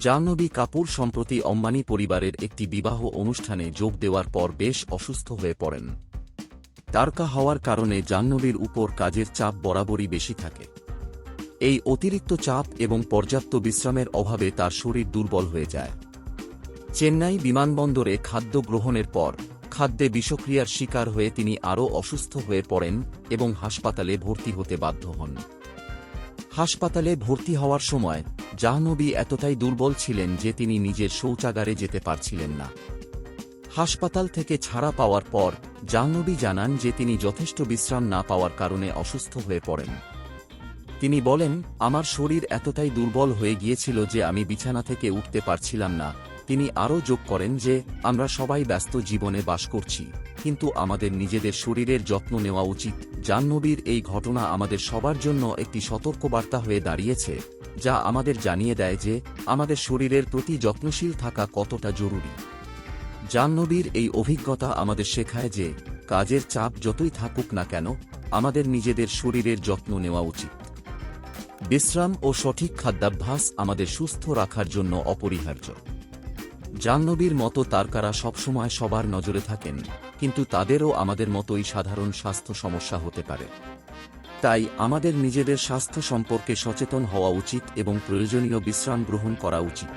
জাহ্নবী কাপুর সম্প্রতি অম্বানি পরিবারের একটি বিবাহ অনুষ্ঠানে যোগ দেওয়ার পর বেশ অসুস্থ হয়ে পড়েন। তারকা হওয়ার কারণে জাহ্নবীর উপর কাজের চাপ বরাবরই বেশি থাকে। এই অতিরিক্ত চাপ এবং পর্যাপ্ত বিশ্রামের অভাবে তার শরীর দুর্বল হয়ে যায়। চেন্নাই বিমানবন্দরে খাদ্য গ্রহণের পর খাদ্যে বিষক্রিয়ার শিকার হয়ে তিনি আরও অসুস্থ হয়ে পড়েন এবং হাসপাতালে ভর্তি হতে বাধ্য হন। হাসপাতালে ভর্তি হওয়ার সময় জাহ্নবী এতটাই দুর্বল ছিলেন যে তিনি নিজের শৌচাগারে যেতে পারছিলেন না। হাসপাতাল থেকে ছাড়া পাওয়ার পর জাহ্নবী জানান যে তিনি যথেষ্ট বিশ্রাম না পাওয়ার কারণে অসুস্থ হয়ে পড়েন। তিনি বলেন, আমার শরীর এতটাই দুর্বল হয়ে গিয়েছিল যে আমি বিছানা থেকে উঠতে পারছিলাম না। তিনি আরও যোগ করেন যে, আমরা সবাই ব্যস্ত জীবনে বাস করছি। কিন্তু আমাদের নিজেদের শরীরের যত্ন নেওয়া উচিত। জাহ্নবীর এই ঘটনা আমাদের সবার জন্য একটি সতর্কবার্তা হয়ে দাঁড়িয়েছে, যা আমাদের জানিয়ে দেয় যে আমাদের শরীরের প্রতি যত্নশীল থাকা কতটা জরুরি। জাহ্নবীর এই অভিজ্ঞতা আমাদের শেখায় যে কাজের চাপ যতই থাকুক না কেন, আমাদের নিজেদের শরীরের যত্ন নেওয়া উচিত। বিশ্রাম ও সঠিক খাদ্যাভ্যাস আমাদের সুস্থ রাখার জন্য অপরিহার্য। জাহ্নবীর মতো তারকারা সবসময় সবার নজরে থাকেন, কিন্তু তাদেরও আমাদের মতোই সাধারণ স্বাস্থ্য সমস্যা হতে পারে। তাই আমাদের নিজেদের স্বাস্থ্য সম্পর্কে সচেতন হওয়া উচিত এবং প্রয়োজনীয় বিশ্রাম গ্রহণ করা উচিত।